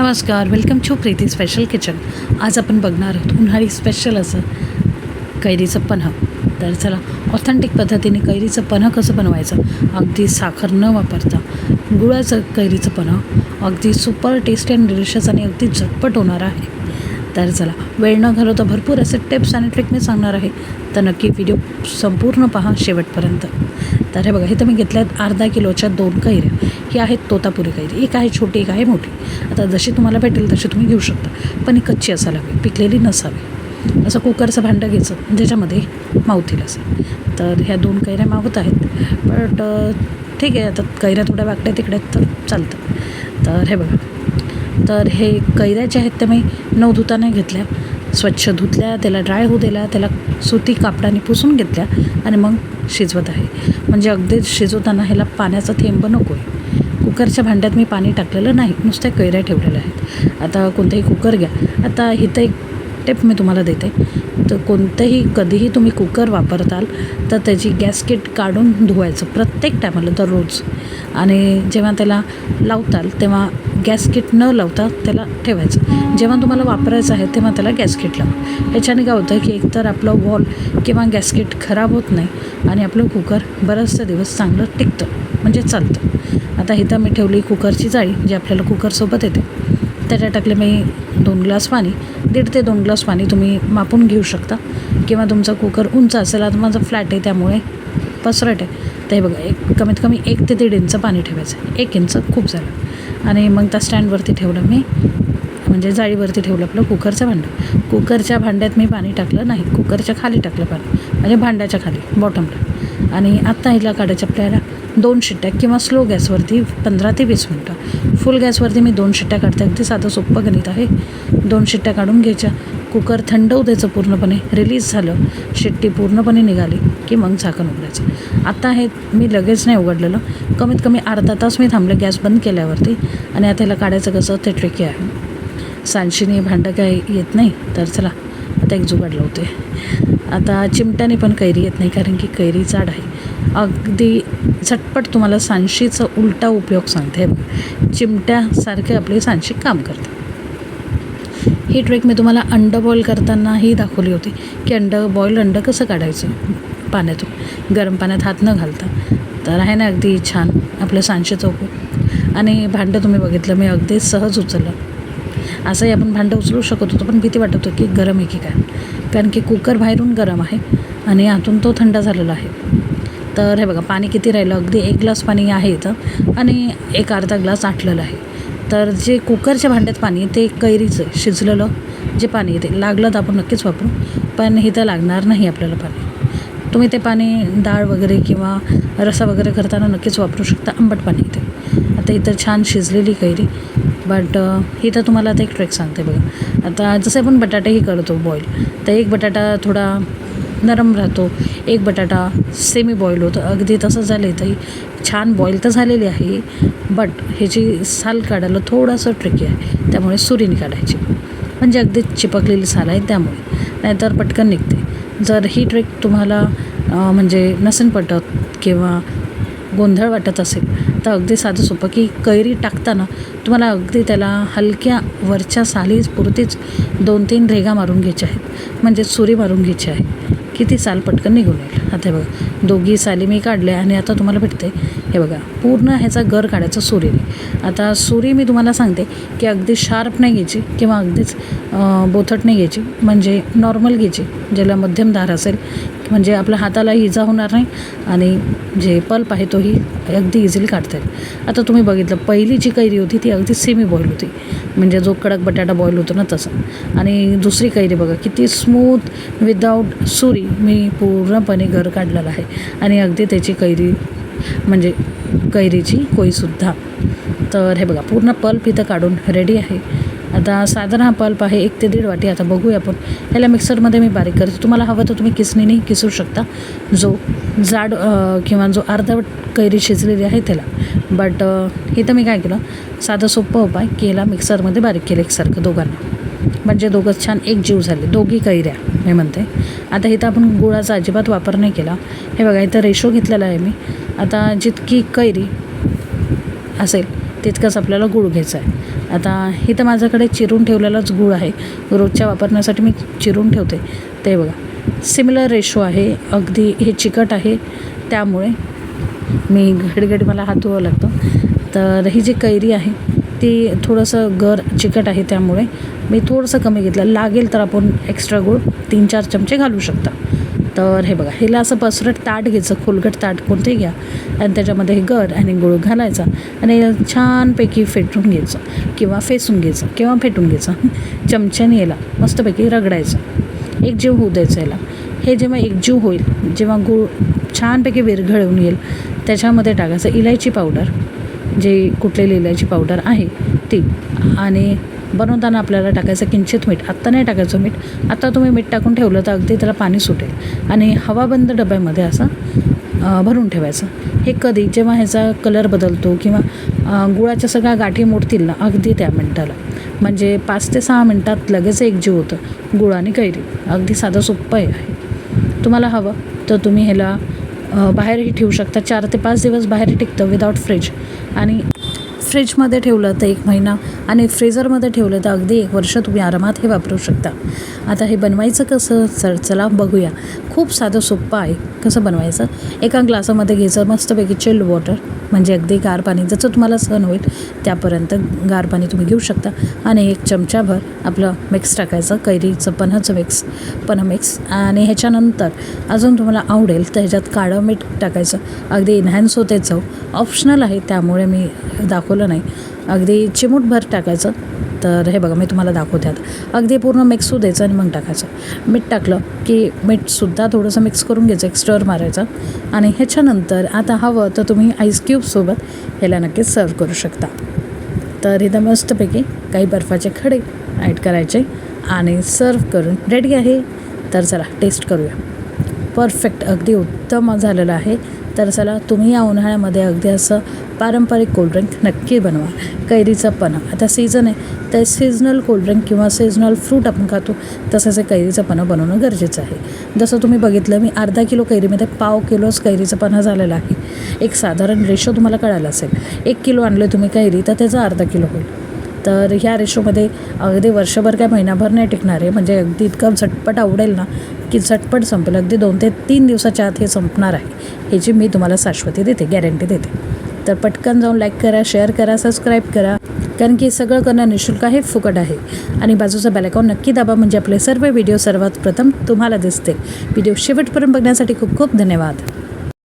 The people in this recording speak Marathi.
नमस्कार welcome to Preeti special kitchen आज आपण बघणार आहोत उन्हाळी स्पेशल असं कैरीचं पन्हं. तर चला ऑथेंटिक पद्धतीने कैरीचं पन्हं कसं बनवायचं अगदी साखर न वापरता गुळाचं कैरीचं पन्हं अगदी सुपर टेस्टी आणि डिलिशियस आणि अगदी झटपट होणार आहे. तर चला वेळ न घालवता भरपूर असे टिप्स आणि ट्रिक मी सांगणार आहे. तर नक्की व्हिडिओ संपूर्ण पहा शेवटपर्यंत. तर हे बघा हे तर मी घेतल्या आहेत अर्धा किलोच्या दोन कैऱ्या. ही आहेत तोतापुरी कैरी. एक आहे छोटी एक आहे मोठी. आता जशी तुम्हाला भेटेल तशी तुम्ही घेऊ शकता. पण ही कच्ची असायला हवी पिकलेली नसावी. असं कुकरचं भांडं घ्यायचं ज्याच्यामध्ये मावतील असं. तर ह्या दोन कैऱ्या मावत आहेत. बट ठीक आहे आता कैऱ्या थोड्या वाकड्या तिकडे आहेत तर चालतं. तर हे बघा तर हे कैऱ्या ज्या आहेत त्या मी न धुताना घेतल्या. स्वच्छ धुतल्या त्याला ड्राय होऊ दिल्या त्याला सुती कापडाने पुसून घेतल्या आणि मग शिजवत आहे. म्हणजे अगदी शिजवताना ह्याला पाण्याचा थेंब नको आहे कुकरच्या भांड्यात मी पाणी टाकलेलं नाही नुसत्या कैऱ्या ठेवलेल्या आहेत. आता कोणताही कुकर घ्या. आता इथं एक टिप मी तुम्हाला देते. तर कोणतंही कधीही तुम्ही कुकर वापरताल तर त्याची गॅसकेट काढून धुवायचं प्रत्येक टायमाला दररोज. आणि जेव्हा त्याला लावताल तेव्हा गॅसकिट न लावता त्याला ठेवायचं. जेव्हा तुम्हाला वापरायचं आहे तेव्हा त्याला गॅसकिट लावा. याच्याने काय होतं की एकतर आपलं वॉल किंवा गॅसकिट खराब होत नाही आणि आपलं कुकर बराचसा दिवस चांगलं टिकतं म्हणजे चालतं. आता इथं मी ठेवली कुकरची जाळी जी आपल्याला कुकरसोबत येते. त्याच्यात टाकले मी दोन ग्लास पाणी. दीड ते दोन ग्लास पाणी तुम्ही मापून घेऊ शकता. किंवा तुमचा कुकर उंच असेल आता माझं फ्लॅट आहे त्यामुळे पसरट आहे. तर हे बघा एक कमीत कमी एक ते दीड इंच पाणी ठेवायचं एक इंच खूप झालं. आणि मग त्या स्टँडवरती ठेवलं मी म्हणजे जाळीवरती ठेवलं आपलं कुकरचं भांडं. कुकरच्या भांड्यात मी पाणी टाकलं नाही कुकरच्या खाली टाकलं पाणी म्हणजे भांड्याच्या खाली बॉटमला आणि आत्ता हिला काढायचं आपल्याला दोन शिट्ट्या किंवा स्लो गॅसवरती पंधरा ते वीस मिनटं. फुल गॅसवरती मी दोन शिट्ट्या काढते अगदी साधं सोपं गणित आहे. दोन शिट्ट्या काढून घ्यायच्या. कुकर थंड होऊ द्यायचं पूर्णपणे रिलीज झालं. शिट्टी पूर्णपणे निघाली की मग झाकण उघडायचं. आता हे मी लगेच नाही उघडलेलं. कमीत कमी अर्धा तास मी थांबले गॅस बंद केल्यावरती आणि आता ह्याला काढायचं कसं ते ट्रिकी आहे. सांशीने भांडं काय येत नाही तर चला आता एक जुगाड लावते. आता चिमट्याने पण कैरी येत नाही कारण की कैरी जाड आहे. अगदी झटपट तुम्हाला सांशीचा उलटा उपयोग सांगते. चिमट्यासारखे आपले सांशी काम करते ही ट्रिक मी तुम्हाला अंड बॉईल करतानाही दाखवली होती. की अंड बॉईल अंडं कसं काढायचं? पाण्यातून. गरम पाण्यात हात न घालता. तर आहे ना अगदी छान. आपलं सांशे चौकू. आणि भांडं तुम्ही बघितलं मी अगदी सहज उचललं. असंही आपण भांडं उचलू शकत होतो पण भीती वाटत होती की गरम आहे की काय? कारण की कुकर बाहेरून गरम आहे आणि आतून तो थंड झालेला आहे. तर हे बघा पाणी किती राहिलं? अगदी एक ग्लास पाणी आहे इथं आणि एक अर्धा ग्लास आटलेलं आहे. तर जे कुकरच्या भांड्यात पाणी ते कैरीचं शिजलेलं जे पाणी येते लागलं तर आपण नक्कीच वापरू पण इथं लागणार नाही आपल्याला पाणी. तुम्ही ते पाणी डाळ वगैरे किंवा रसा वगैरे करताना नक्कीच वापरू शकता आंबट पाणी इथे. आता इथं छान शिजलेली कैरी बट इथं तुम्हाला आता एक ट्रेक सांगते बघा. आता जसे आपण बटाटेही करतो बॉईल तर एक बटाटा थोडा नरम राहतो. एक बटाटा सेमी बॉईल होतं. अगदी तसं झालं तरी छान बॉईल तर झालेली आहे बट ह्याची साल काढायला थोडंसं ट्रिकी आहे. त्यामुळे सुरीने काढायची. म्हणजे अगदी चिपकलेली साल आहे त्यामुळे. नाहीतर पटकन निघते. जर ही ट्रिक तुम्हाला म्हणजे नसेन पटत किंवा गोंधळ वाटत असेल तर अगदी साधं सोपं. की कैरी टाकताना तुम्हाला अगदी त्याला हलक्या वरच्या सालीपुरतीच दोन तीन रेगा मारून घ्यायच्या आहेत. म्हणजे सुरी मारून घ्यायची आहे. किती साल पटकन निघून येईल आता हे बघा दोघी साली मी काढल्या आणि आता तुम्हाला भेटते. हे बघा पूर्ण ह्याचा गर काढायचा सुरीने. आता सुरी मी तुम्हाला सांगते की अगदी शार्प नाही घ्यायची किंवा अगदीच बोथट नाही घ्यायची. म्हणजे नॉर्मल घ्यायची ज्याला मध्यम धार असेल. म्हणजे आपल्या हाताला इजा होणार नाही आणि जे पल्प आहे तोही अगदी इझिली काढता येईल. आता तुम्ही बघितलं पहिली जी कैरी होती ती अगदी सेमी बॉईल होती. म्हणजे जो कडक बटाटा बॉईल होतो ना तसं. आणि दुसरी कैरी बघा किती स्मूथ विदाऊट सुरी. मी पूर्णपणे घर काढलेलं आहे. आणि अगदी त्याची कैरी म्हणजे कैरीची कोईसुद्धा तर हे बघा पूर्ण पल्प इथं काढून रेडी आहे. आता साधारण हा पल्प आहे एक ते दीड वाटी. आता बघूया आपण. ह्याला मिक्सरमध्ये मी बारीक करते. तुम्हाला हवं तर तुम्ही किसणीने किसू शकता. जो जाड किंवा जो अर्धवट कैरी शिजलेली आहे त्याला. बट इथं मी काय केलं? साधं सोपं उपाय केला. मिक्सरमध्ये बारीक केलं एकसारखं दोघांना. म्हणजे दोघं छान एक जीव झाले. दोघी कैऱ्या. मी म्हणते. आता इथं आपण गुळाचा अजिबात वापर नाही केला. हे बघा इथं रेशो घेतलेला आहे मी. आता जितकी कैरी असेल तितकंच आपल्याला गुळ घ्यायचा आहे. आता इथं माझ्याकडे चिरून ठेवलेलाच गूळ आहे. रोजच्या वापरण्यासाठी मी चिरून ठेवते. ते बघा सिमिलर रेशो आहे. अगदी हे चिकट आहे. त्यामुळे मी घडी मला हात धुवावं लागतो. तर ही जी कैरी आहे ती थोडंसं गर चिकट आहे त्यामुळे मी थोडंसं कमी घेतलं. लागेल तर आपण एक्स्ट्रा गूळ तीन चार चमचे घालू शकता. तर हे बघा हिला असं पसरट ताट घ्यायचं खोलगट ताट कोणते घ्या. आणि त्याच्यामध्ये हे गर आणि गुळ घालायचा आणि छानपैकी फेटून घ्यायचं किंवा फेसून घ्यायचं किंवा फेटून घ्यायचं. चमच्याने याला मस्तपैकी रगडायचं. एकजीव होऊ द्यायचं याला. हे जेव्हा एकजीव होईल जेव्हा गूळ छानपैकी विरघळून येईल त्याच्यामध्ये टाकायचं इलायची पावडर. जे कुठले लिलायची पावडर आहे ती. आणि बनवताना आपल्याला टाकायचं किंचित मीठ. आत्ता नाही टाकायचं मीठ. आत्ता तुम्ही मीठ टाकून ठेवलं तर अगदी त्याला पाणी सुटेल. आणि हवाबंद डब्यामध्ये असं भरून ठेवायचं. हे कधी जेव्हा ह्याचा कलर बदलतो किंवा गुळाच्या सगळ्या गाठी मोडतील ना अगदी त्या मिनटाला. म्हणजे पाच ते सहा मिनटात लगेच एक जीव होतं. गुळ आणि कैरी. अगदी साधं सोपं आहे. तुम्हाला हवं तर तुम्ही ह्याला बाहेरही ठेवू शकता. चार ते पाच दिवस बाहेर टिकतं विदाउट फ्रीज आणि फ्रीजमध्ये ठेवलं तर एक महिना आणि फ्रीझरमध्ये ठेवलं तर अगदी एक वर्ष तुम्ही आरामात हे वापरू शकता. आता हे बनवायचं कसं? चल चला बघूया. खूप साधं सोपं आहे कसं बनवायचं? एका ग्लासामध्ये घ्यायचं मस्तपैकी चिल्ड वॉटर म्हणजे अगदी गार पाणी जसं तुम्हाला सहन होईल त्यापर्यंत गार पाणी तुम्ही घेऊ शकता. आणि एक चमचाभर आपलं मिक्स टाकायचं कैरीचं पन्हाचं मिक्स पन्हा मिक्स आणि ह्याच्यानंतर अजून तुम्हाला आवडेल तर ह्याच्यात काळं मीठ टाकायचं. अगदी इन्हॅन्स होते चव. ऑप्शनल आहे त्यामुळे मी दाखवलं नाही. अगदी चिमूटभर टाकायचं. तर हे बघा मी तुम्हाला दाखवते आता. अगदी पूर्ण मिक्स होऊ द्यायचं आणि मग टाकायचं. मीठ टाकलं की मीठसुद्धा थोडंसं मिक्स करून घ्यायचं एक स्टर मारायचं. आणि ह्याच्यानंतर आता हवं तर तुम्ही आईस क्यूबसोबत ह्याला नक्कीच सर्व करू शकता. तर इथं मस्तपैकी काही बर्फाचे खडे ॲड करायचे आणि सर्व करून रेडी आहे. तर चला टेस्ट करूया. परफेक्ट अगदी उत्तम झालेलं आहे. तर चला तुम्ही या उन्हाळ्यामध्ये अगदी असं पारंपरिक कोल्ड्रिंक नक्की बनवा. कैरीचं पण. आता सीझन आहे. तर सीझनल कोल्ड्रिंक किंवा सीझनल फ्रूट आपण खातो तसंच हे कैरीचं पन्हं बनवणं गरजेचं आहे. जसं तुम्ही बघितलं मी अर्धा किलो कैरीमध्ये पाव किलोच कैरीचं पन्हं झालेलं आहे. एक साधारण रेशो तुम्हाला कळाला असेल. एक किलो आणलं तुम्ही कैरी तर त्याचा अर्धा किलो होईल. तर ह्या रेशोमध्ये अगदी वर्षभर काय महिनाभर नाही टिकणार आहे. म्हणजे अगदी इतकं झटपट आवडेल ना की झटपट संपेल. अगदी दोन ते तीन दिवसाच्या आत हे संपणार आहे. ह्याची मी तुम्हाला शाश्वती देते गॅरंटी देते. तर पटकन जाऊन लाईक करा शेअर करा सबस्क्राईब करा. कारण की सगळं करणं निशुल्क आहे फुकट आहे. आणि बाजूचा बेलायकॉन नक्की दाबा म्हणजे आपले सर्व व्हिडिओ सर्वात प्रथम तुम्हाला दिसते व्हिडिओ शेवटपर्यंत बघण्यासाठी खूप खूप धन्यवाद.